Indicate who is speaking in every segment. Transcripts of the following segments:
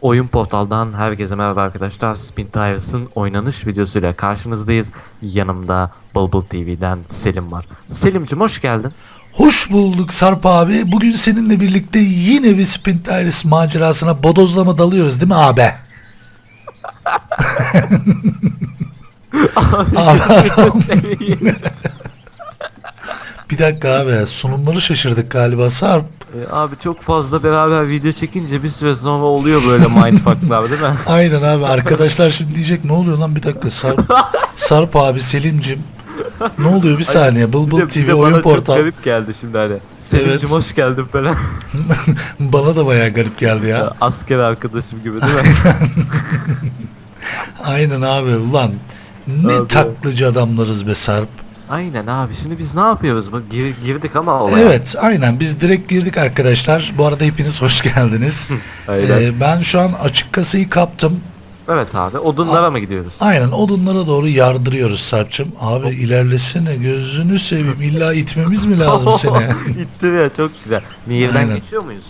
Speaker 1: Oyun portaldan herkese merhaba arkadaşlar. Spin Tires'ın oynanış videosuyla karşınızdayız. Yanımda Bulbul TV'den Selim var. Selim'cim hoş geldin.
Speaker 2: Hoş bulduk Sarp abi. Bugün seninle birlikte yine bir Spin Tires macerasına bodozlama dalıyoruz değil mi abi? abi adam. Bir dakika abi sunumları şaşırdık galiba Sarp.
Speaker 1: Ee, Abi çok fazla beraber video çekince bir süre sonra oluyor böyle mindfucklar değil mi?
Speaker 2: Aynen abi arkadaşlar şimdi diyecek ne oluyor lan bir dakika Sarp. Sarp abi Selim'cim. Ne oluyor bir saniye
Speaker 1: Bir
Speaker 2: Bulbul
Speaker 1: de- bir
Speaker 2: TV
Speaker 1: de
Speaker 2: oyun
Speaker 1: bana
Speaker 2: portal.
Speaker 1: çok garip geldi şimdi hani. Selim'cim
Speaker 2: Evet.
Speaker 1: hoş geldin falan.
Speaker 2: Bana da bayağı garip geldi ya.
Speaker 1: Asker arkadaşım gibi değil mi?
Speaker 2: Aynen abi ulan. Ne
Speaker 1: Abi.
Speaker 2: taklıcı adamlarız be Sarp.
Speaker 1: Aynen abi şimdi biz ne yapıyoruz? Bak gir- girdik ama olaya.
Speaker 2: Evet aynen biz direkt girdik arkadaşlar. Bu arada hepiniz hoş geldiniz.
Speaker 1: Aynen.
Speaker 2: Ee, ben şu an açık kasayı kaptım.
Speaker 1: Evet abi odunlara mı gidiyoruz?
Speaker 2: Aynen odunlara doğru yardırıyoruz Sarp'cığım. Abi ilerlesene gözünü seveyim. İlla itmemiz mi lazım seni?
Speaker 1: İttir ya çok güzel. Nehirden
Speaker 2: Aynen.
Speaker 1: geçiyor muyuz?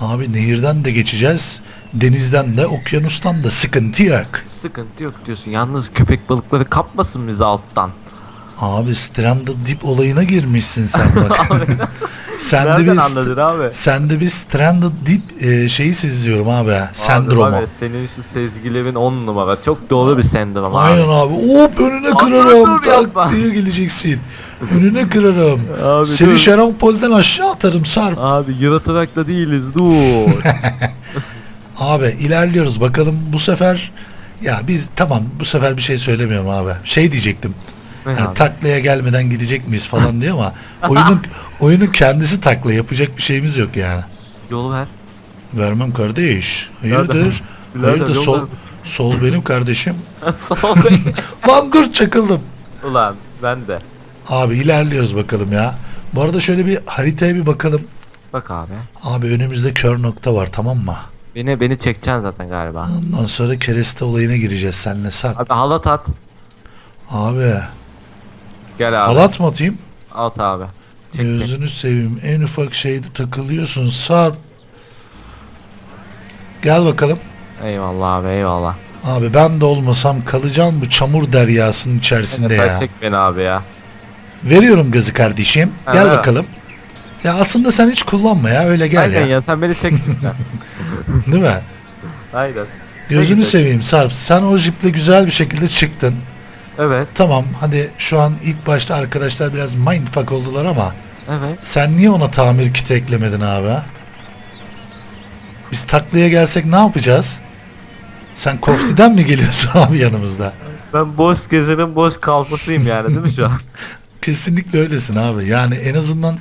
Speaker 2: Abi nehirden de geçeceğiz. Denizden de okyanustan da sıkıntı yok.
Speaker 1: Sıkıntı yok diyorsun. Yalnız köpek balıkları kapmasın bizi alttan.
Speaker 2: Abi Stranded Deep olayına girmişsin sen bak. sen de bir
Speaker 1: anladın abi?
Speaker 2: sen de bir Stranded Deep e, şeyi seziyorum abi. Sendromu.
Speaker 1: Abi, abi, senin şu sezgilerin on numara. Çok doğru bir sendrom abi.
Speaker 2: Aynen abi. Hop önüne
Speaker 1: Abi
Speaker 2: kırarım. Tak diye geleceksin. Önüne kırarım.
Speaker 1: Abi
Speaker 2: Seni
Speaker 1: dur.
Speaker 2: Şerampol'den aşağı atarım Sarp.
Speaker 1: Abi yaratırak da değiliz dur.
Speaker 2: Abi ilerliyoruz bakalım bu sefer ya biz tamam bu sefer bir şey söylemiyorum abi. Şey diyecektim. Hani taklaya gelmeden gidecek miyiz falan diye ama oyunun oyunun kendisi takla yapacak bir şeyimiz yok yani.
Speaker 1: Yol ver.
Speaker 2: Vermem kardeş. Hayırdır?
Speaker 1: birader,
Speaker 2: Hayırdır sol sol benim kardeşim.
Speaker 1: Sağ ol.
Speaker 2: Lan dur çakıldım.
Speaker 1: Ulan ben de.
Speaker 2: Abi ilerliyoruz bakalım ya. Bu arada şöyle bir haritaya bir bakalım.
Speaker 1: Bak abi.
Speaker 2: Abi önümüzde kör nokta var tamam mı?
Speaker 1: Beni beni çekeceksin zaten galiba.
Speaker 2: Ondan sonra kereste olayına gireceğiz seninle Sarp.
Speaker 1: Abi halat at.
Speaker 2: Abi
Speaker 1: Gel abi.
Speaker 2: halat mı atayım?
Speaker 1: At abi. Çek beni.
Speaker 2: Gözünü seveyim en ufak şeyde takılıyorsun Sarp. Gel bakalım.
Speaker 1: Eyvallah abi eyvallah.
Speaker 2: Abi ben de olmasam kalacağım bu çamur deryasının içerisinde ya.
Speaker 1: Çek beni abi ya.
Speaker 2: Veriyorum gazı kardeşim.
Speaker 1: Ha,
Speaker 2: Gel
Speaker 1: ver.
Speaker 2: bakalım. Ya aslında sen hiç kullanma ya öyle gel
Speaker 1: Aynen
Speaker 2: ya.
Speaker 1: ya. sen beni çek.
Speaker 2: Değil mi?
Speaker 1: Aynen.
Speaker 2: Gözünü seveyim Sarp. Sen o jiple güzel bir şekilde çıktın.
Speaker 1: Evet.
Speaker 2: Tamam hadi şu an ilk başta arkadaşlar biraz mindfuck oldular ama
Speaker 1: Evet.
Speaker 2: sen niye ona tamir kiti eklemedin abi? ha? Biz taklaya gelsek ne yapacağız? Sen koftiden mi geliyorsun abi yanımızda?
Speaker 1: Ben boş gezenin boş kalfasıyım yani değil mi şu an?
Speaker 2: Kesinlikle öylesin abi. Yani en azından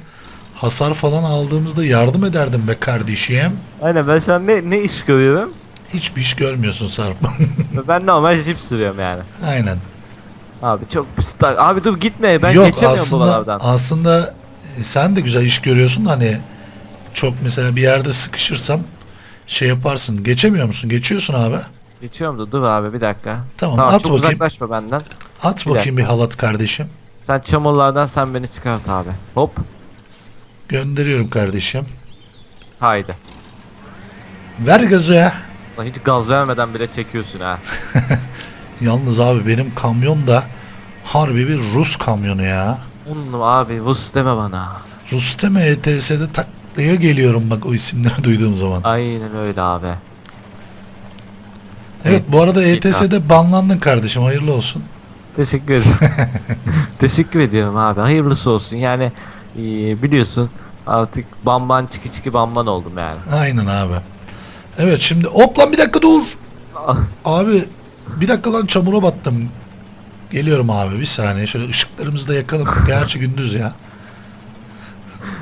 Speaker 2: hasar falan aldığımızda yardım ederdim be kardeşim.
Speaker 1: Aynen ben şu an ne, ne iş görüyorum?
Speaker 2: Hiçbir iş görmüyorsun Sarp.
Speaker 1: Ben normal jip sürüyorum yani.
Speaker 2: Aynen.
Speaker 1: Abi çok pis. Abi dur gitme ben
Speaker 2: Yok
Speaker 1: geçemiyorum
Speaker 2: aslında
Speaker 1: buralardan.
Speaker 2: aslında sen de güzel iş görüyorsun da hani çok mesela bir yerde sıkışırsam şey yaparsın. Geçemiyor musun? Geçiyorsun abi.
Speaker 1: Geçiyorum da dur abi bir dakika.
Speaker 2: Tamam,
Speaker 1: tamam
Speaker 2: at
Speaker 1: çok
Speaker 2: bakayım.
Speaker 1: uzaklaşma benden.
Speaker 2: At
Speaker 1: Bir
Speaker 2: bakayım bir
Speaker 1: dakika.
Speaker 2: halat kardeşim.
Speaker 1: Sen çamurlardan sen beni çıkart abi. Hop.
Speaker 2: Gönderiyorum kardeşim.
Speaker 1: Haydi.
Speaker 2: Ver gazı ya.
Speaker 1: Lan hiç gaz vermeden bile çekiyorsun ha.
Speaker 2: Yalnız abi benim kamyon da harbi bir Rus kamyonu ya.
Speaker 1: Onun abi Rus deme bana.
Speaker 2: Rusteme ETS'de taklaya geliyorum bak o isimleri duyduğum zaman.
Speaker 1: Aynen öyle abi.
Speaker 2: Evet bu arada ETS'de banlandın kardeşim hayırlı olsun.
Speaker 1: Teşekkür ederim. Teşekkür ediyorum abi. Hayırlısı olsun. Yani e, biliyorsun artık bamban çiki çiki bamban oldum yani.
Speaker 2: Aynen abi. Evet şimdi hop lan bir dakika dur.
Speaker 1: Ah,
Speaker 2: Abi bir dakika lan çamura battım. Geliyorum abi bir saniye şöyle ışıklarımızı da yakalım. Gerçi gündüz ya.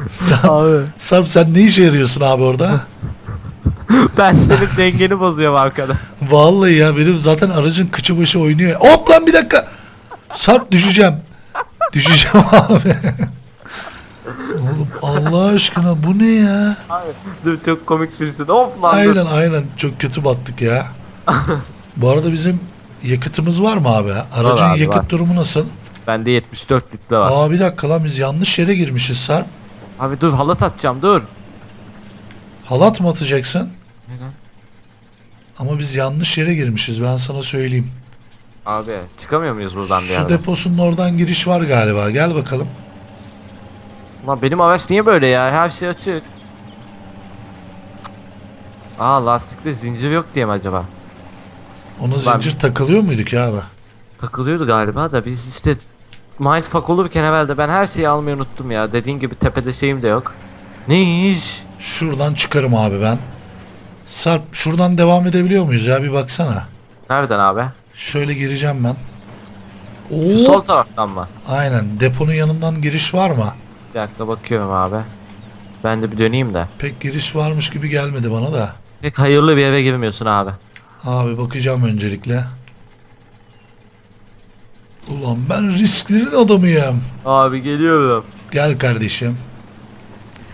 Speaker 2: Sam,
Speaker 1: abi
Speaker 2: Sam sen ne işe yarıyorsun abi orada?
Speaker 1: ben senin dengeni bozuyorum arkada.
Speaker 2: Vallahi ya benim zaten aracın kıçı başı oynuyor. Hop lan bir dakika. Sarp düşeceğim. Düşeceğim abi. Oğlum Allah aşkına bu ne ya?
Speaker 1: Abi, dur çok komik düştün. Of lan dur.
Speaker 2: Aynen aynen çok kötü battık ya. Bu arada bizim yakıtımız var mı abi? Aracın
Speaker 1: abi,
Speaker 2: yakıt
Speaker 1: var.
Speaker 2: durumu nasıl?
Speaker 1: Bende 74 litre var.
Speaker 2: Aa bir dakika lan biz yanlış yere girmişiz Sarp.
Speaker 1: Abi dur halat atacağım dur.
Speaker 2: Halat mı atacaksın?
Speaker 1: Neden?
Speaker 2: Ama biz yanlış yere girmişiz ben sana söyleyeyim.
Speaker 1: Abi çıkamıyor muyuz buradan bir
Speaker 2: Su
Speaker 1: yerden?
Speaker 2: deposunun oradan giriş var galiba. Gel bakalım.
Speaker 1: Lan benim araç niye böyle ya? Her şey açık. Aa lastikte zincir yok diye mi acaba?
Speaker 2: Ona zincir
Speaker 1: biz-
Speaker 2: takılıyor muyduk ya abi?
Speaker 1: Takılıyordu galiba da biz işte mindfuck olurken evvelde ben her şeyi almayı unuttum ya. Dediğin gibi tepede şeyim de yok. Ne iş?
Speaker 2: Şuradan çıkarım abi ben. Sarp şuradan devam edebiliyor muyuz ya bir baksana.
Speaker 1: Nereden abi?
Speaker 2: Şöyle gireceğim ben.
Speaker 1: Şu
Speaker 2: Oo,
Speaker 1: sol taraftan mı?
Speaker 2: Aynen deponun yanından giriş var mı?
Speaker 1: Bir dakika bakıyorum abi. Ben de bir döneyim de.
Speaker 2: Pek giriş varmış gibi gelmedi bana da.
Speaker 1: Pek hayırlı bir eve girmiyorsun abi.
Speaker 2: Abi bakacağım öncelikle. Ulan ben risklerin adamıyım.
Speaker 1: Abi geliyorum.
Speaker 2: Gel kardeşim.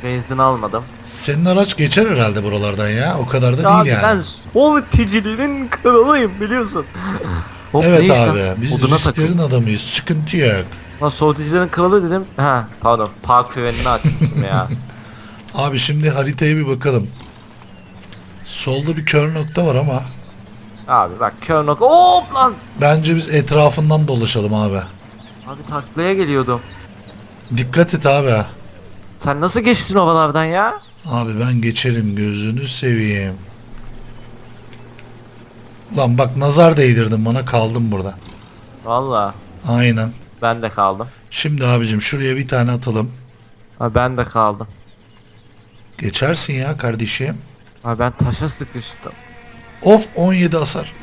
Speaker 1: Benzin almadım.
Speaker 2: Senin araç geçer herhalde buralardan ya. O kadar da
Speaker 1: Ya
Speaker 2: değil
Speaker 1: abi
Speaker 2: yani.
Speaker 1: ben sporticilerin kralıyım biliyorsun. Hop, ne
Speaker 2: Evet
Speaker 1: lan?
Speaker 2: abi biz
Speaker 1: Oduna
Speaker 2: risklerin
Speaker 1: takıl.
Speaker 2: adamıyız. Sıkıntı yok.
Speaker 1: Lan sporticilerin kralı dedim. Ha pardon park frenini açmışım ya.
Speaker 2: Abi şimdi haritaya bir bakalım. Solda bir kör nokta var ama
Speaker 1: Abi bak kör nokta. Hop lan.
Speaker 2: bence biz etrafından dolaşalım abi.
Speaker 1: Abi taklaya geliyordum.
Speaker 2: Dikkat et abi.
Speaker 1: Sen nasıl geçtin ovalardan ya?
Speaker 2: Abi ben geçerim gözünü seveyim. Ulan bak nazar değdirdin bana kaldım burada.
Speaker 1: Valla
Speaker 2: Aynen.
Speaker 1: ben de kaldım.
Speaker 2: Şimdi abicim şuraya bir tane atalım.
Speaker 1: Abi ben de kaldım.
Speaker 2: Geçersin ya kardeşim.
Speaker 1: Abi ben taşa sıkıştım.
Speaker 2: Of 17 hasar.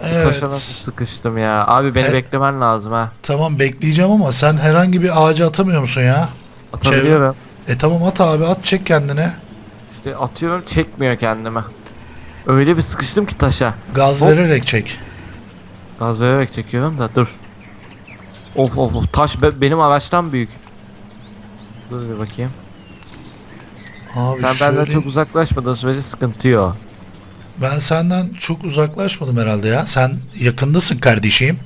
Speaker 1: Taşa nasıl
Speaker 2: Evet.
Speaker 1: sıkıştım ya. Abi beni
Speaker 2: E-
Speaker 1: beklemen lazım ha.
Speaker 2: Tamam bekleyeceğim ama sen herhangi bir ağaca atamıyor musun ya?
Speaker 1: Atabiliyorum.
Speaker 2: E tamam at abi at çek kendine.
Speaker 1: İşte atıyorum çekmiyor kendime. Öyle bir sıkıştım ki taşa.
Speaker 2: Gaz
Speaker 1: Hop.
Speaker 2: vererek çek.
Speaker 1: Gaz vererek çekiyorum da dur. Of of of taş be- benim araçtan büyük. Dur bir bakayım.
Speaker 2: Abi
Speaker 1: Sen
Speaker 2: şöyle...
Speaker 1: benden çok uzaklaşmadığın sürece sıkıntı yok.
Speaker 2: Ben senden çok uzaklaşmadım herhalde ya. Sen yakındasın kardeşim.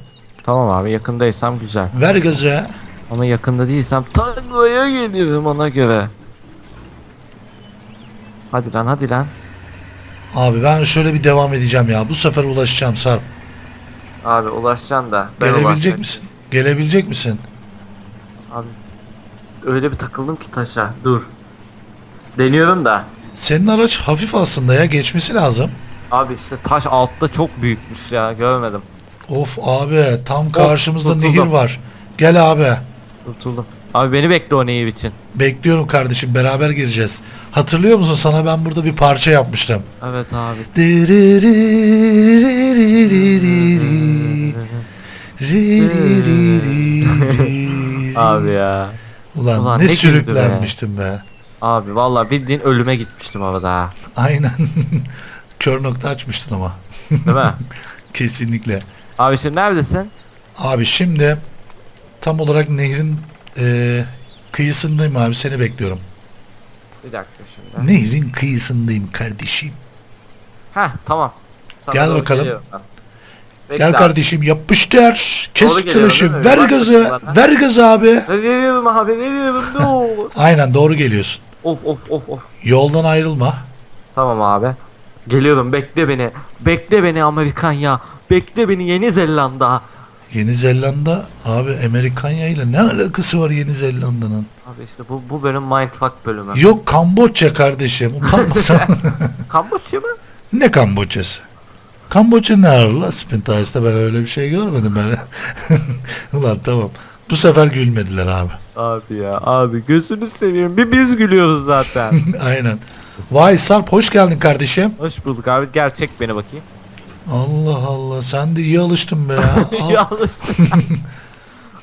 Speaker 1: Tamam abi yakındaysam güzel.
Speaker 2: Ver gazı.
Speaker 1: Ama yakında değilsem taklaya gelirim ona göre. Hadi lan hadi lan.
Speaker 2: Abi ben şöyle bir devam edeceğim ya. Bu sefer ulaşacağım Sarp.
Speaker 1: Abi ulaşacaksın da. ben
Speaker 2: Gelebilecek misin? Gelebilecek misin?
Speaker 1: Abi öyle bir takıldım ki taşa. Dur. Deniyorum da.
Speaker 2: Senin araç hafif aslında ya. Geçmesi lazım.
Speaker 1: Abi işte taş altta çok büyükmüş ya görmedim.
Speaker 2: Of abi tam karşımızda
Speaker 1: tutuldum.
Speaker 2: nehir var. Gel abi.
Speaker 1: Tutuldum. Abi beni bekle o nehir için.
Speaker 2: Bekliyorum kardeşim beraber gireceğiz. Hatırlıyor musun sana ben burada bir parça yapmıştım.
Speaker 1: Evet abi. Abi ya.
Speaker 2: Ulan,
Speaker 1: Ulan
Speaker 2: ne,
Speaker 1: ne güldü be.
Speaker 2: sürüklenmiştim be.
Speaker 1: Abi vallahi bildiğin ölüme gitmiştim havada ha.
Speaker 2: Aynen. Kör nokta açmıştın ama.
Speaker 1: Değil mi?
Speaker 2: Kesinlikle.
Speaker 1: Abi şimdi neredesin?
Speaker 2: Abi şimdi tam olarak nehrin e, kıyısındayım abi seni bekliyorum.
Speaker 1: Bir dakika şimdi.
Speaker 2: Nehrin kıyısındayım kardeşim.
Speaker 1: Heh tamam. Sana
Speaker 2: Gel
Speaker 1: doğru
Speaker 2: bakalım.
Speaker 1: geliyorum ben. Bekle
Speaker 2: Gel
Speaker 1: abi.
Speaker 2: kardeşim yapıştır. Kes
Speaker 1: Doğru geliyorum,
Speaker 2: tıraşı.
Speaker 1: değil mi?
Speaker 2: Ver
Speaker 1: Bak
Speaker 2: gazı.
Speaker 1: bana.
Speaker 2: Ver gazı abi.
Speaker 1: Veriyorum abi veriyorum ne olur.
Speaker 2: Aynen doğru geliyorsun.
Speaker 1: Of of of of.
Speaker 2: Yoldan ayrılma.
Speaker 1: Tamam abi. Geliyorum bekle beni. Bekle beni Amerikan ya. Bekle beni Yeni Zelanda.
Speaker 2: Yeni Zelanda abi Amerikanya ile ne alakası var Yeni Zelanda'nın?
Speaker 1: Abi işte bu, bu bölüm Mindfuck bölümü.
Speaker 2: Yok Kamboçya kardeşim utanmasan.
Speaker 1: Kamboçya mı?
Speaker 2: ne Kamboçyası? Kamboçya ne arla? Spintais'te ben öyle bir şey görmedim ben. Ulan tamam. Bu sefer gülmediler abi.
Speaker 1: Abi ya abi gözünü seveyim. Bir biz gülüyoruz zaten.
Speaker 2: Aynen. Vay Sarp hoş geldin kardeşim.
Speaker 1: Hoş bulduk abi. Gel çek beni bakayım.
Speaker 2: Allah Allah sen de iyi alıştın be ya. Al,
Speaker 1: Yanlış.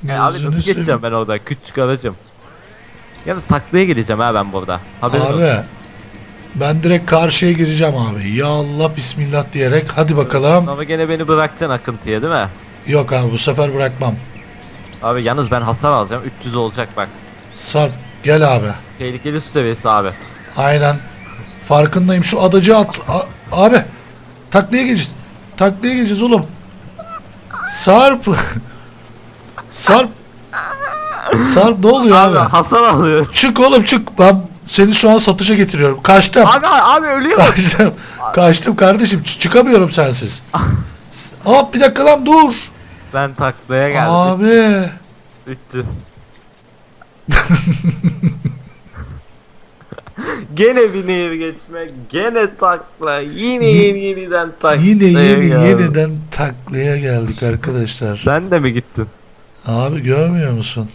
Speaker 1: E abi
Speaker 2: gözünü
Speaker 1: nasıl
Speaker 2: seveyim.
Speaker 1: geçeceğim ben orada? Küçük aracım. Yalnız taklaya geleceğim ha ben burada. Haberin
Speaker 2: Abi
Speaker 1: olsun.
Speaker 2: ben direkt karşıya gireceğim abi. Ya Allah bismillah diyerek hadi bakalım.
Speaker 1: Sonra gene beni bırakacaksın akıntıya değil mi?
Speaker 2: Yok abi bu sefer bırakmam.
Speaker 1: Abi yalnız ben hasar alacağım. 300 olacak bak.
Speaker 2: Sarp gel abi.
Speaker 1: Tehlikeli su seviyesi abi.
Speaker 2: Aynen. Farkındayım. Şu adacı at. A- abi. Taklaya geleceğiz. Taklaya geleceğiz oğlum. Sarp. Sarp. Sarp ne oluyor abi?
Speaker 1: Abi hasar alıyorum.
Speaker 2: Çık oğlum çık. Ben Seni şu an satışa getiriyorum. Kaçtım.
Speaker 1: Abi abi ölüyorum.
Speaker 2: Kaçtım. Kaçtım kardeşim. Ç- çıkamıyorum sensiz. Hop bir dakika lan dur.
Speaker 1: Ben taklaya geldim.
Speaker 2: Abi.
Speaker 1: 300. gene bir nehir geçmek, gene takla, yine yeni yeniden takla.
Speaker 2: Yine yeni yeniden taklaya geldik arkadaşlar.
Speaker 1: Sen de mi gittin?
Speaker 2: Abi görmüyor musun?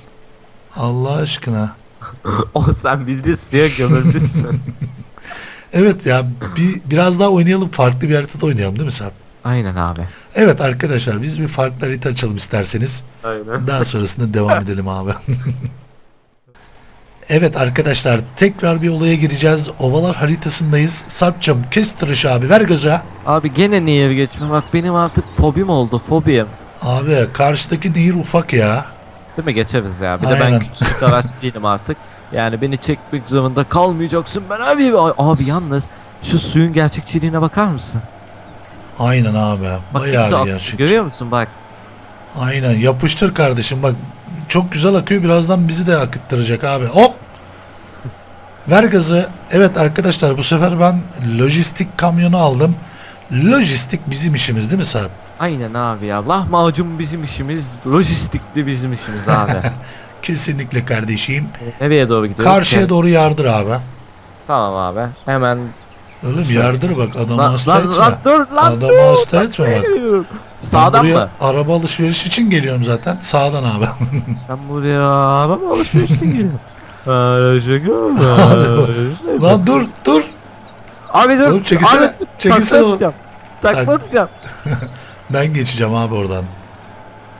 Speaker 2: Allah aşkına.
Speaker 1: o sen bildiğin suya gömülmüşsün.
Speaker 2: Evet ya bir biraz daha oynayalım. Farklı bir haritada oynayalım değil mi Sarp?
Speaker 1: Aynen abi.
Speaker 2: Evet arkadaşlar biz bir farklı harita açalım isterseniz.
Speaker 1: Aynen.
Speaker 2: Daha sonrasında devam edelim abi. evet arkadaşlar tekrar bir olaya gireceğiz. Ovalar haritasındayız. Sarp'cım kes tıraşı abi ver göze.
Speaker 1: Abi gene nehir geçme bak benim artık fobim oldu fobim.
Speaker 2: Abi karşıdaki nehir ufak ya.
Speaker 1: Değil mi geçeriz ya. Bir de
Speaker 2: Aynen.
Speaker 1: ben küçük araç değilim artık. Yani beni çekmek zorunda kalmayacaksın ben abi. Abi yalnız şu suyun gerçekçiliğine bakar mısın?
Speaker 2: Aynen abi.
Speaker 1: Bak
Speaker 2: Bayağı bir gerçek.
Speaker 1: Görüyor musun bak.
Speaker 2: Aynen yapıştır kardeşim bak. Çok güzel akıyor birazdan bizi de akıttıracak abi. Hop. Ver gazı. Evet arkadaşlar bu sefer ben lojistik kamyonu aldım. Lojistik bizim işimiz değil mi Sarp?
Speaker 1: Aynen abi ya. Lahmacun bizim işimiz. Lojistik de bizim işimiz abi.
Speaker 2: Kesinlikle kardeşim.
Speaker 1: Nereye doğru gidiyoruz?
Speaker 2: Karşıya
Speaker 1: ki?
Speaker 2: doğru yardır abi.
Speaker 1: Tamam abi. Hemen.
Speaker 2: Oğlum
Speaker 1: Şöyle.
Speaker 2: yardır bak adamı
Speaker 1: Lan,
Speaker 2: hasta
Speaker 1: lan,
Speaker 2: etme.
Speaker 1: lan dur lan
Speaker 2: Adamı
Speaker 1: dur.
Speaker 2: hasta etme bak.
Speaker 1: Sağdan
Speaker 2: buraya
Speaker 1: mı?
Speaker 2: araba alışveriş için geliyorum zaten. Sağdan abi.
Speaker 1: Ben buraya araba alışveriş için geliyorum. Aa, şaka. Aa,
Speaker 2: Lan dur dur.
Speaker 1: Abi dur.
Speaker 2: Oğlum çekilsene,
Speaker 1: Abi,
Speaker 2: çekilsene
Speaker 1: takla atacağım. Takla
Speaker 2: Tak.
Speaker 1: atacağım.
Speaker 2: Ben geçeceğim abi oradan.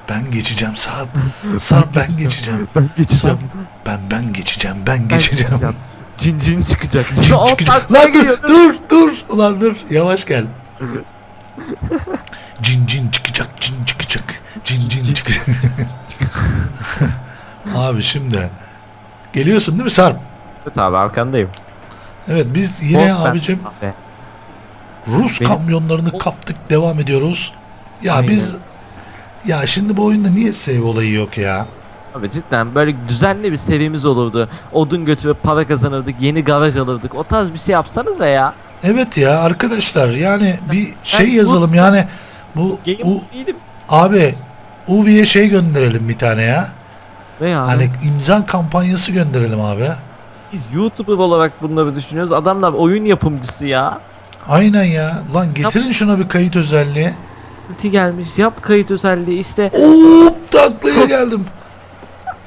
Speaker 2: Ben geçeceğim Sarp. Sarp ben geçeceğim.
Speaker 1: Ben geçeceğim.
Speaker 2: Sarp ben ben geçeceğim. Ben
Speaker 1: Ben
Speaker 2: geçeceğim.
Speaker 1: Cin cin çıkacak.
Speaker 2: Cin
Speaker 1: Aa,
Speaker 2: çıkacak. Lan dur
Speaker 1: geliyor,
Speaker 2: dur dur. Ulan dur. Yavaş gel. Cin cin çıkacak. Cin çıkacak. Cin cin çıkacak. abi şimdi. Geliyorsun değil mi Sarp?
Speaker 1: Evet abi arkandayım.
Speaker 2: Evet biz yine
Speaker 1: Hop, ben-
Speaker 2: abicim
Speaker 1: Abi,
Speaker 2: Rus
Speaker 1: Benim-
Speaker 2: kamyonlarını kaptık devam ediyoruz. Ya
Speaker 1: Aynen.
Speaker 2: biz ya şimdi bu oyunda niye save olayı yok ya?
Speaker 1: Abi cidden böyle düzenli bir serimiz olurdu. Odun götürüp para kazanırdık, yeni garaj alırdık. O tarz bir şey yapsanıza ya.
Speaker 2: Evet ya arkadaşlar yani bir şey yazalım yani bu
Speaker 1: Game
Speaker 2: u,
Speaker 1: değilim.
Speaker 2: abi Uvi'ye şey gönderelim bir tane ya.
Speaker 1: Ne ya?
Speaker 2: Hani imza kampanyası gönderelim abi.
Speaker 1: Biz YouTuber olarak bunları düşünüyoruz. Adamlar oyun yapımcısı ya.
Speaker 2: Aynen ya. Lan getirin şuna bir kayıt özelliği.
Speaker 1: Ulti gelmiş. Yap kayıt özelliği işte.
Speaker 2: Hop taklaya geldim.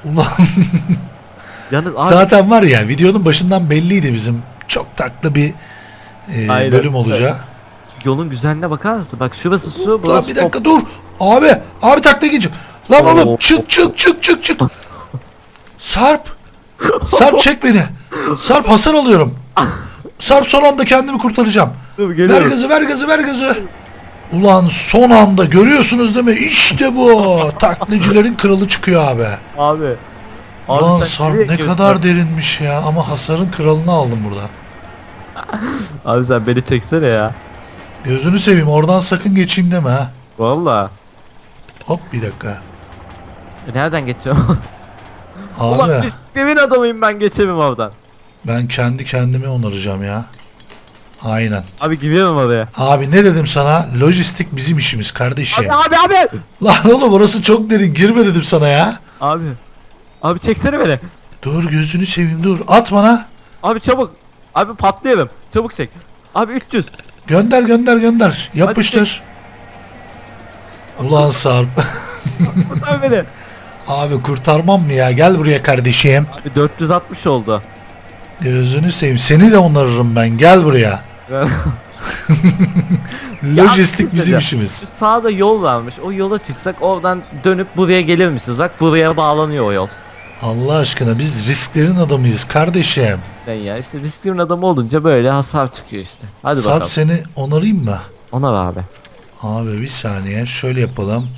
Speaker 2: Ulan
Speaker 1: Yalnız abi
Speaker 2: zaten var ya videonun başından belliydi bizim çok taklı bir e,
Speaker 1: Aynen.
Speaker 2: bölüm olacağı.
Speaker 1: yolun güzelliğine bakar mısın? Bak şurası su,
Speaker 2: Lan
Speaker 1: burası
Speaker 2: bir
Speaker 1: top.
Speaker 2: dakika dur. Abi, abi takla geçin. Lan oğlum
Speaker 1: Oo.
Speaker 2: çık çık çık çık çık. Sarp. Sarp çek beni. Sarp hasar alıyorum. Sarp son anda kendimi kurtaracağım.
Speaker 1: Dur
Speaker 2: Ver
Speaker 1: geliyorum.
Speaker 2: gazı ver gazı ver gazı. Ulan son anda görüyorsunuz değil mi? İşte bu. Taklacıların kralı çıkıyor abi.
Speaker 1: Abi. Abi
Speaker 2: Ulan
Speaker 1: sen
Speaker 2: Sarp
Speaker 1: nereye
Speaker 2: ne
Speaker 1: gidiyorsun?
Speaker 2: kadar derinmiş ya. Ama hasarın kralını aldım burada.
Speaker 1: Abi sen beni çeksene ya.
Speaker 2: Gözünü seveyim oradan sakın geçeyim deme ha.
Speaker 1: Valla.
Speaker 2: Hop bir dakika.
Speaker 1: E, Nereden geçiyorum?
Speaker 2: Abi
Speaker 1: Ulan bisikletin adamıyım ben geçemem oradan.
Speaker 2: ben kendi kendime onaracağım ya. Aynen.
Speaker 1: Abi gidiyorum oraya.
Speaker 2: Abi ne dedim sana? Lojistik bizim işimiz kardeşim.
Speaker 1: Abi abi abi.
Speaker 2: Lan oğlum orası çok derin. Girme dedim sana ya.
Speaker 1: Abi. Abi çeksene beni.
Speaker 2: Dur gözünü seveyim dur. At bana.
Speaker 1: Abi çabuk. Abi patlayalım. Çabuk çek. Abi 300.
Speaker 2: Gönder gönder gönder. Yapıştır. Ulan Sarp.
Speaker 1: Kurtar beni.
Speaker 2: Abi kurtarmam mı ya? Gel buraya kardeşim.
Speaker 1: Abi 460 oldu.
Speaker 2: Gözünü seveyim. Seni de onarırım ben. Gel buraya. Lojistik bizim işimiz.
Speaker 1: Şu sağda yol varmış. O yola çıksak oradan dönüp buraya gelir misiniz? Bak buraya bağlanıyor o yol.
Speaker 2: Allah aşkına biz risklerin adamıyız kardeşim.
Speaker 1: Ben ya işte risklerin adamı olunca böyle hasar çıkıyor işte. Hadi
Speaker 2: Sarp
Speaker 1: bakalım.
Speaker 2: seni onarayım mı?
Speaker 1: Ona ver abi.
Speaker 2: Abi bir saniye şöyle yapalım.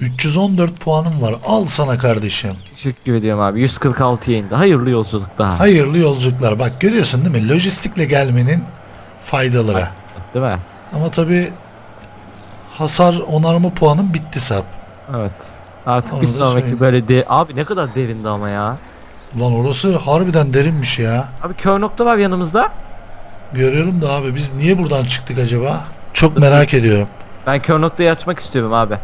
Speaker 2: 314 puanım var. Al sana kardeşim.
Speaker 1: Teşekkür ediyorum abi. 146'ya indi. Hayırlı yolculuk daha.
Speaker 2: Hayırlı yolculuklar. Bak görüyorsun değil mi? Lojistikle gelmenin faydaları.
Speaker 1: Değil mi?
Speaker 2: Ama tabi hasar onarma puanım bitti Sarp.
Speaker 1: Evet. Artık
Speaker 2: Onu
Speaker 1: bir sonraki böyle de... Abi ne kadar derindi ama ya.
Speaker 2: Ulan orası harbiden derinmiş ya.
Speaker 1: Abi kör nokta var yanımızda.
Speaker 2: Görüyorum da abi biz niye buradan çıktık acaba? Çok merak ediyorum.
Speaker 1: Ben kör noktayı açmak istiyorum abi.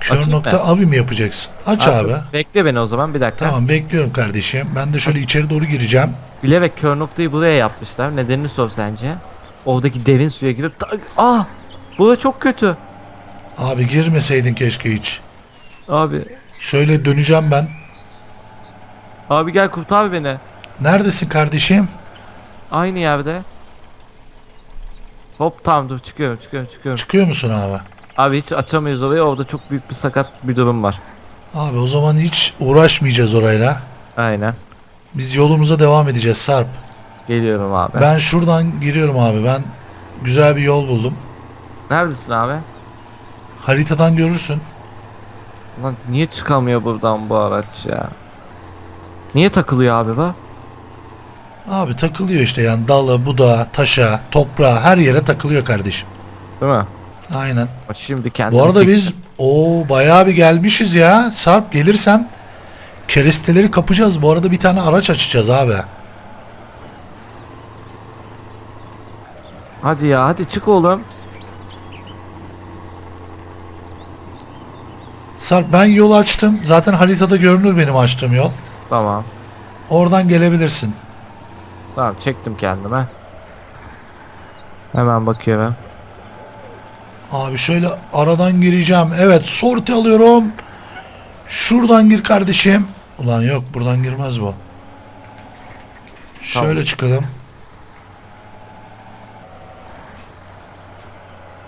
Speaker 2: Kör
Speaker 1: Açayım
Speaker 2: nokta
Speaker 1: mı?
Speaker 2: avi mi yapacaksın? Aç abi.
Speaker 1: Bekle beni o zaman bir dakika.
Speaker 2: Tamam bekliyorum kardeşim. Ben de şöyle içeri doğru gireceğim.
Speaker 1: Bilerek kör noktayı buraya yapmışlar. Nedenini sor sence? Oradaki derin suya girip... Ta- Aa! Bu da çok kötü.
Speaker 2: Abi girmeseydin keşke hiç.
Speaker 1: Abi.
Speaker 2: Şöyle döneceğim ben.
Speaker 1: Abi gel kurtar beni.
Speaker 2: Neredesin kardeşim?
Speaker 1: Aynı yerde. Hop tamam dur çıkıyorum çıkıyorum çıkıyorum.
Speaker 2: Çıkıyor musun abi?
Speaker 1: Abi hiç açamayız orayı orada çok büyük bir sakat bir durum var.
Speaker 2: Abi o zaman hiç uğraşmayacağız orayla.
Speaker 1: Aynen.
Speaker 2: Biz yolumuza devam edeceğiz Sarp.
Speaker 1: Geliyorum abi.
Speaker 2: Ben şuradan giriyorum abi. Ben güzel bir yol buldum.
Speaker 1: Neredesin abi?
Speaker 2: Haritadan görürsün.
Speaker 1: Lan niye çıkamıyor buradan bu araç ya? Niye takılıyor abi bu?
Speaker 2: Abi takılıyor işte yani dala, budağa, taşa, toprağa her yere takılıyor kardeşim.
Speaker 1: Değil mi?
Speaker 2: Aynen.
Speaker 1: Bak Şimdi kendini
Speaker 2: Bu arada
Speaker 1: çek-
Speaker 2: biz o bayağı bir gelmişiz ya. Sarp gelirsen keresteleri kapacağız. Bu arada bir tane araç açacağız abi.
Speaker 1: Hadi ya hadi çık oğlum.
Speaker 2: Sarp ben yol açtım. Zaten haritada görünür benim açtığım yol.
Speaker 1: Tamam.
Speaker 2: Oradan gelebilirsin.
Speaker 1: Tamam çektim kendime. Hemen bakıyorum.
Speaker 2: Abi şöyle aradan gireceğim. Evet sorti alıyorum. Şuradan gir kardeşim. Ulan yok buradan girmez bu. Şöyle
Speaker 1: Tamam.
Speaker 2: çıkalım.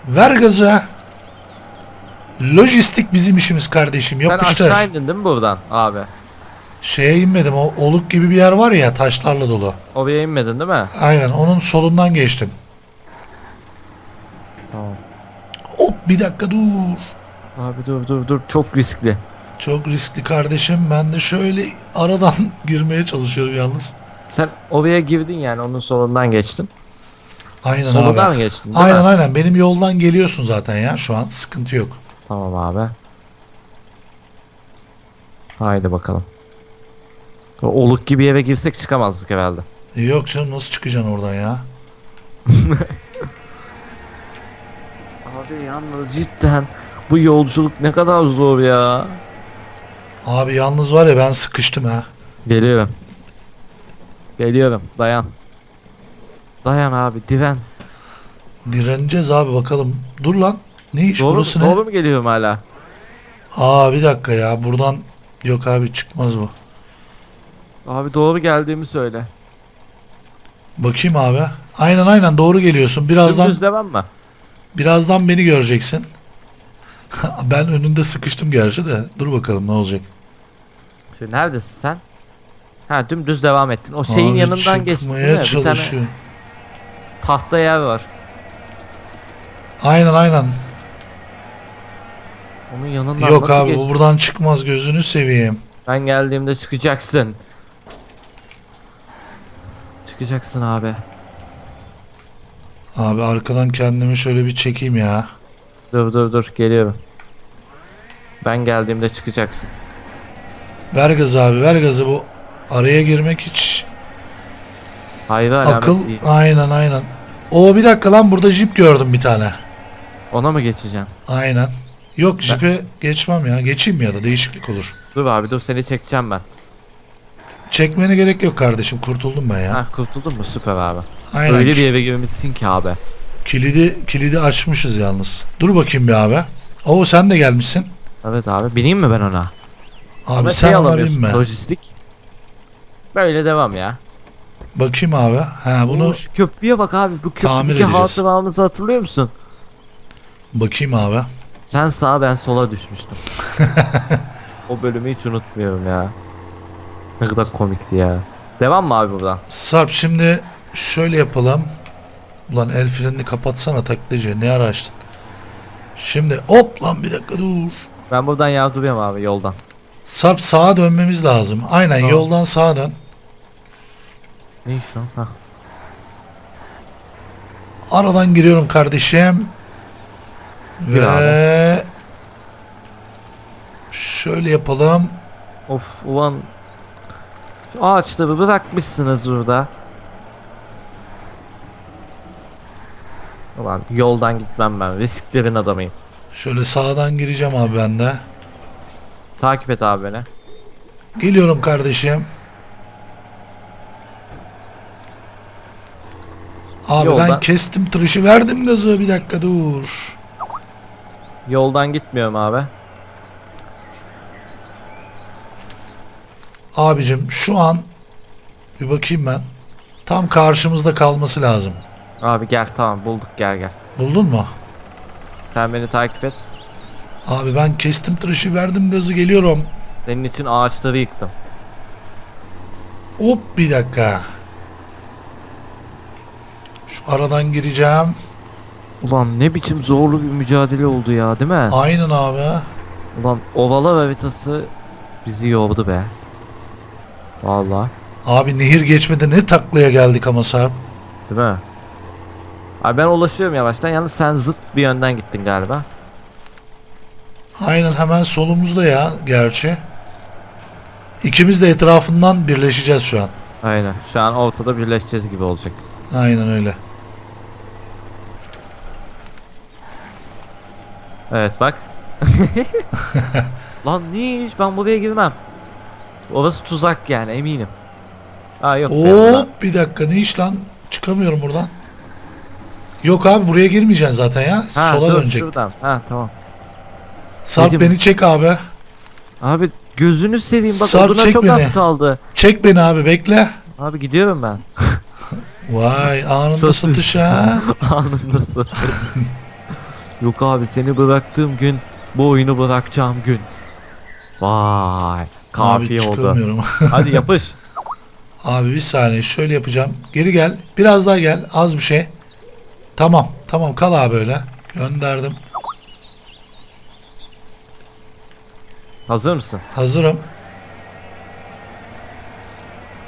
Speaker 2: Ver gazı. Lojistik bizim işimiz kardeşim.
Speaker 1: Sen
Speaker 2: Yapıştır.
Speaker 1: aşağı indin değil mi buradan abi?
Speaker 2: Şeye inmedim. O oluk gibi bir yer var ya taşlarla dolu.
Speaker 1: Oraya inmedin değil mi?
Speaker 2: Aynen onun solundan geçtim.
Speaker 1: Tamam.
Speaker 2: Hop bir dakika dur.
Speaker 1: Abi dur dur dur çok riskli.
Speaker 2: Çok riskli kardeşim. Ben de şöyle aradan girmeye çalışıyorum yalnız.
Speaker 1: Sen oraya girdin yani onun solundan geçtin.
Speaker 2: Aynen
Speaker 1: Solundan
Speaker 2: abi.
Speaker 1: geçtin değil
Speaker 2: Aynen
Speaker 1: mi?
Speaker 2: aynen. Benim yoldan geliyorsun zaten ya. Şu an sıkıntı yok.
Speaker 1: Tamam abi. Haydi bakalım. O Oluk gibi eve girsek çıkamazdık herhalde.
Speaker 2: Yok canım nasıl çıkacaksın oradan ya?
Speaker 1: Abi yalnız cidden bu yolculuk ne kadar zor ya.
Speaker 2: Abi yalnız var ya ben sıkıştım ha.
Speaker 1: Geliyorum. Geliyorum. Dayan. Dayan abi diren.
Speaker 2: Direneceğiz abi bakalım. Dur lan. Ne iş
Speaker 1: Doğru,
Speaker 2: burası ne?
Speaker 1: doğru mu geliyorum hala?
Speaker 2: Aa bir dakika ya. Buradan yok abi çıkmaz bu.
Speaker 1: Abi doğru geldiğimi söyle.
Speaker 2: Bakayım abi. Aynen aynen doğru geliyorsun. Birazdan
Speaker 1: Dümdüz devam mı?
Speaker 2: Birazdan beni göreceksin. ben önünde sıkıştım gerçi de. Dur bakalım ne olacak.
Speaker 1: Şimdi neredesin sen? Ha dümdüz devam ettin. O şeyin
Speaker 2: Abi
Speaker 1: yanından geçtin değil mi? Bir tane tahta yer var.
Speaker 2: Aynen aynen.
Speaker 1: Onun yanından
Speaker 2: Yok
Speaker 1: nasıl
Speaker 2: abi
Speaker 1: geçtin?
Speaker 2: bu buradan çıkmaz gözünü seveyim.
Speaker 1: Ben geldiğimde çıkacaksın. Çıkacaksın abi.
Speaker 2: Abi arkadan kendimi şöyle bir çekeyim ya.
Speaker 1: Dur dur dur geliyorum. Ben geldiğimde çıkacaksın.
Speaker 2: Ver gazı abi ver gazı bu. Araya girmek hiç
Speaker 1: Hayır alamet
Speaker 2: akıl.
Speaker 1: değil.
Speaker 2: Aynen aynen. O bir dakika lan burada jip gördüm bir tane.
Speaker 1: Ona mı geçeceksin?
Speaker 2: Aynen. Yok jipe geçmem ya. Geçeyim ya da değişiklik olur.
Speaker 1: Dur abi dur seni çekeceğim ben.
Speaker 2: Çekmene gerek yok kardeşim. Kurtuldum ben ya.
Speaker 1: Ha kurtuldun mu? Süper abi.
Speaker 2: Aynen.
Speaker 1: Öyle bir eve girmişsin ki abi.
Speaker 2: Kilidi kilidi açmışız yalnız. Dur bakayım bir abi. Oo sen de gelmişsin.
Speaker 1: Evet abi. Bineyim mi ben ona?
Speaker 2: Abi
Speaker 1: Ama
Speaker 2: sen
Speaker 1: şey
Speaker 2: ona binme.
Speaker 1: Lojistik. Böyle devam ya.
Speaker 2: Bakayım abi. Ha bunu
Speaker 1: Oo, şu köprüye bak abi. Bu köprüdeki hatıramızı hatırlıyor musun?
Speaker 2: bakayım abi.
Speaker 1: Sen sağa ben sola düşmüştüm. o bölümü hiç unutmuyorum ya. Ne kadar komikti ya. Devam mı abi buradan?
Speaker 2: Sarp şimdi şöyle yapalım. Ulan el frenini kapatsana taklacı. Ne ara açtın? Şimdi hop lan bir dakika dur.
Speaker 1: Ben buradan yardırıyorum abi yoldan.
Speaker 2: Sarp sağa dönmemiz lazım. Aynen
Speaker 1: Tamam.
Speaker 2: yoldan sağa dön.
Speaker 1: Ne iş lan? Hah.
Speaker 2: Aradan giriyorum kardeşim.
Speaker 1: Gir
Speaker 2: Ve şöyle yapalım.
Speaker 1: Of ulan Şu ağaçları bırakmışsınız burada. Ulan yoldan gitmem ben. Risklerin adamıyım.
Speaker 2: Şöyle sağdan gireceğim abi ben de.
Speaker 1: Takip et abi beni.
Speaker 2: Geliyorum kardeşim. Abi ben
Speaker 1: Yoldan-
Speaker 2: kestim tırışı verdim gazı bir dakika dur.
Speaker 1: Yoldan gitmiyorum abi.
Speaker 2: Abicim şu an bir bakayım ben. Tam karşımızda kalması lazım.
Speaker 1: Abi gel tamam bulduk gel gel.
Speaker 2: Buldun mu?
Speaker 1: Sen beni takip et.
Speaker 2: Abi ben kestim tırışı verdim gazı geliyorum.
Speaker 1: Senin için ağaçları yıktım.
Speaker 2: Hop bir dakika. Şu aradan gireceğim.
Speaker 1: Ulan ne biçim zorlu bir mücadele oldu ya değil mi?
Speaker 2: Aynen abi.
Speaker 1: Ulan ovala haritası bizi yordu be. Vallahi
Speaker 2: Abi nehir geçmede ne taklaya geldik ama Sarp.
Speaker 1: değil mi? Abi ben ulaşıyorum yavaştan yalnız sen zıt bir yönden gittin galiba.
Speaker 2: Aynen hemen solumuzda ya gerçi. İkimiz de etrafından birleşeceğiz şu an.
Speaker 1: Aynen şu an ortada birleşeceğiz gibi olacak.
Speaker 2: Aynen öyle.
Speaker 1: Evet bak. Lan niye hiç ben buraya girmem. Orası tuzak yani eminim. Aa yok.
Speaker 2: Hop bir dakika ne iş lan? Çıkamıyorum buradan. Yok abi buraya girmeyeceksin zaten ya.
Speaker 1: Ha,
Speaker 2: Sola
Speaker 1: dur,
Speaker 2: dönecek.
Speaker 1: şuradan. Ha tamam.
Speaker 2: Sarp
Speaker 1: Dedim-
Speaker 2: beni çek abi.
Speaker 1: Abi gözünü seveyim bak
Speaker 2: Sarp,
Speaker 1: oduna çok
Speaker 2: beni.
Speaker 1: az kaldı.
Speaker 2: Çek beni abi bekle.
Speaker 1: Abi gidiyorum ben.
Speaker 2: Vay anında
Speaker 1: Satış.
Speaker 2: satış ha.
Speaker 1: Anında satayım. Yok abi seni bıraktığım gün bu oyunu bırakacağım gün. Vay.
Speaker 2: Abi
Speaker 1: Kafiye oldu.
Speaker 2: çıkamıyorum.
Speaker 1: Hadi yapış.
Speaker 2: abi bir saniye şöyle yapacağım. Geri gel. Biraz daha gel. Az bir şey. Tamam. Tamam kal abi öyle. Gönderdim.
Speaker 1: Hazır mısın?
Speaker 2: Hazırım.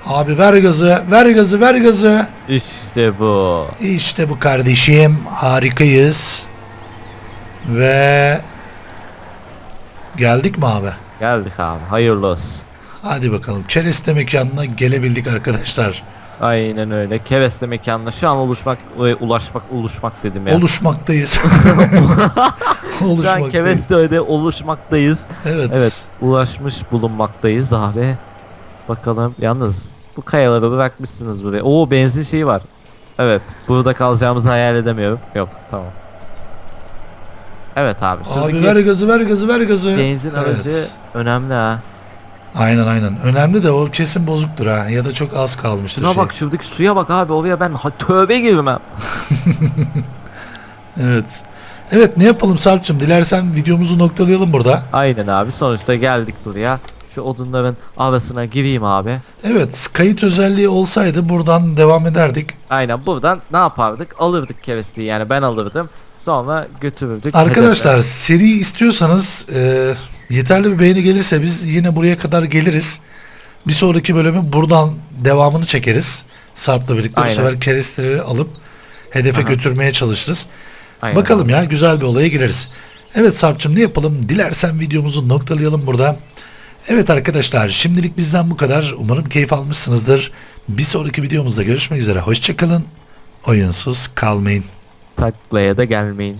Speaker 2: Abi ver gazı, ver gazı, ver gazı.
Speaker 1: İşte bu.
Speaker 2: İşte bu kardeşim. Harikayız. Ve geldik mi abi?
Speaker 1: Geldik abi. Hayırlı olsun.
Speaker 2: Hadi bakalım. Kereste mekanına gelebildik arkadaşlar.
Speaker 1: Aynen öyle. Keves'te mekanına şu an oluşmak ve ulaşmak uluşmak dedim ya.
Speaker 2: Oluşmaktayız.
Speaker 1: şu an
Speaker 2: Oluşmaktayız.
Speaker 1: Keves'te oluşmaktayız.
Speaker 2: Evet.
Speaker 1: Evet ulaşmış bulunmaktayız abi. Bakalım yalnız bu kayaları bırakmışsınız buraya. Oo benzin şeyi var. Evet burada kalacağımızı hayal edemiyorum. Yok tamam. Evet abi.
Speaker 2: Abi ver gazı, ver gazı, ver gazı.
Speaker 1: benzin
Speaker 2: Evet.
Speaker 1: aracı önemli ha.
Speaker 2: Aynen aynen. Önemli de o kesin bozuktur ha. Ya da çok az kalmıştır
Speaker 1: Şuna
Speaker 2: şey.
Speaker 1: bak şuradaki suya bak abi oraya ben ha, tövbe girmem.
Speaker 2: Evet. Evet ne yapalım Sarp'cığım? Dilersen videomuzu noktalayalım burada.
Speaker 1: Aynen abi sonuçta geldik buraya. Şu odunların arasına gireyim abi.
Speaker 2: Evet kayıt özelliği olsaydı buradan devam ederdik.
Speaker 1: Aynen buradan ne yapardık? Alırdık kevesliği yani ben alırdım. Sonra götürürdük.
Speaker 2: Arkadaşlar seri istiyorsanız e, yeterli bir beğeni gelirse biz yine buraya kadar geliriz. Bir sonraki bölümü buradan devamını çekeriz. Sarp'la birlikte
Speaker 1: Aynen.
Speaker 2: bu sefer keresteleri alıp hedefe
Speaker 1: Aha.
Speaker 2: götürmeye çalışırız.
Speaker 1: Aynen
Speaker 2: Bakalım ya güzel bir olaya gireriz. Evet Sarp'cığım ne yapalım? Dilersen videomuzu noktalayalım burada. Evet arkadaşlar şimdilik bizden bu kadar. Umarım keyif almışsınızdır. Bir sonraki videomuzda görüşmek üzere. Hoşçakalın. Oyunsuz kalmayın.
Speaker 1: Taklaya da gelmeyin.